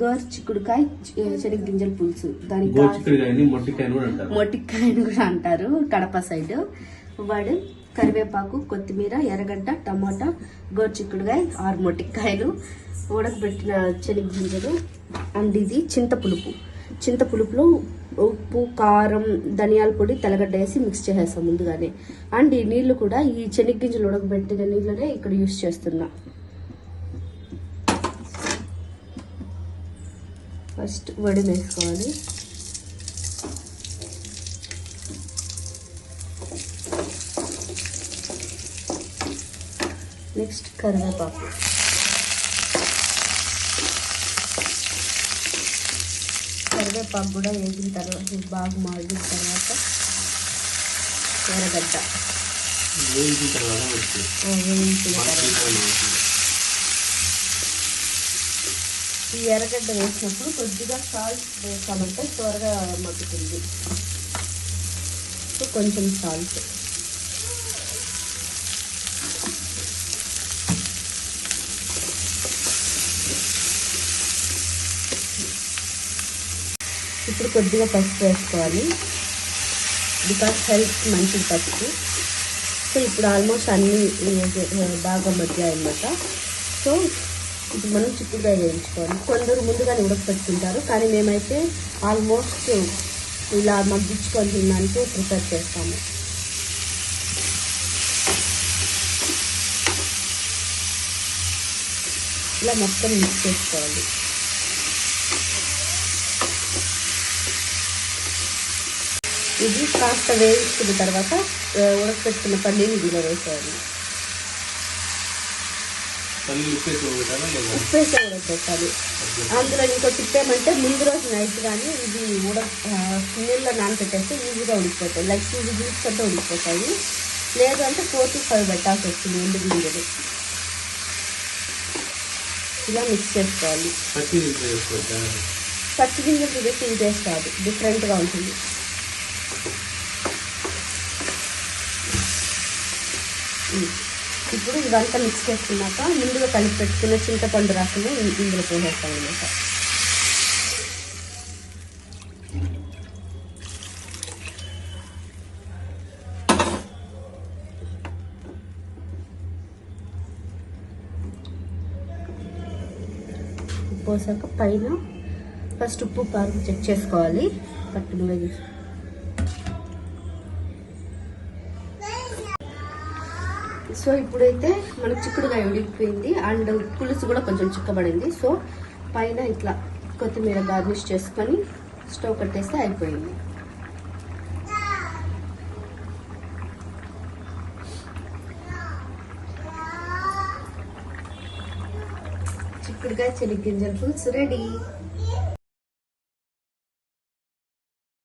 గోరు చిక్కుడుకాయ శనగ గింజల పులుసు. దానికి మొట్టికాయని కూడా అంటారు. కడప సైడ్. వాడు కరివేపాకు కొత్తిమీర ఎర్రగడ్డ టమాటా గోరుచిక్కుడుకాయ ఆరు మొట్టికాయలు. ఉడకబెట్టిన శనగ గింజలు అండ్ ఇది చింతపులుపు. చింతపులుపులో ఉప్పు కారం ధనియాల పొడి తెల్లగడ్డ వేసి మిక్స్ చేసేస్తాం ముందుగానే. అండ్ ఈ నీళ్ళు కూడా ఈ శనగ గింజలు ఉడకబెట్టిన నీళ్ళనే ఇక్కడ యూస్ చేస్తున్నా. ఫస్ట్ వడి వేసుకోవాలి. నెక్స్ట్ కరివేపాకు. కరివేపాకు కూడా వేగిన తర్వాత బాగా మాగిన తర్వాత ఎర్రగడ్డ వేయించిన తర్వాత వచ్చి ఆ, వేయించిన తర్వాత ఈ ఎర్రగడ్డ వేసినప్పుడు కొద్దిగా సాల్ట్ వేసామంటే త్వరగా మగ్గుతుంది. సో కొంచెం సాల్ట్ ఇప్పుడు కొద్దిగా పసుపు వేసుకోవాలి. బికాస్ హెల్త్ మంచిది పసుపు. సో ఇప్పుడు ఆల్మోస్ట్ అన్నీ బాగా మగ్గాయి అన్నమాట సో ఇప్పుడు మనం చిక్కుడుగా వేయించుకోవాలి. కొందరు ముందుగానే ఉడకపెట్టుకుంటారు కానీ మేమైతే ఆల్మోస్ట్ ఇలా మగ్గించుకొని తినడానికి ప్రిపేర్ చేస్తాము. ఇలా మొత్తం మిక్స్ చేసుకోవాలి. ఇది కాస్త వేయించుకున్న తర్వాత ఉడకపెట్టుకున్న పల్లీని ఇందులో వేసేయాలి. ఉప్పేసి అందులో ఇంకో టిప్ ఏమంటే ముందు రోజు నైట్ కానీ ఇది ఉడక ఆ, నీళ్ళలో నానబెట్టేస్తే ఈజీగా ఉడికిపోతాయి. లైక్ టూ విజిల్స్ అంటే ఉడికిపోతాయి. లేదు అంటే ఫోర్ టు ఫైవ్ పెట్టాల్సి వస్తుంది ఎండు గింజలు. ఇలా మిక్స్ చేసుకోవాలి. పచ్చి గింజలు ఇది టేస్ట్ కాదు డిఫరెంట్గా ఉంటుంది. ఉమ్. ఇప్పుడు ఇదంతా మిక్స్ చేసుకున్నాక ముందుగా కలిపి పెట్టుకున్న చింతపండు రసము ఇందులో పోసేస్తాం అనమాట పోసాక పైన ఫస్ట్ ఉప్పు కారం చెక్ చేసుకోవాలి. కట్టు సో ఇప్పుడైతే మనకు చిక్కుడుగా ఉడికిపోయింది అండ్ పులుసు కూడా కొంచెం చిక్కబడింది. సో పైన ఇట్లా కొత్తిమీర గార్నిష్ చేసుకొని స్టవ్ కట్టేస్తే అయిపోయింది. చిక్కుడుగా చెనిగ్గింజల పులుసు రెడీ.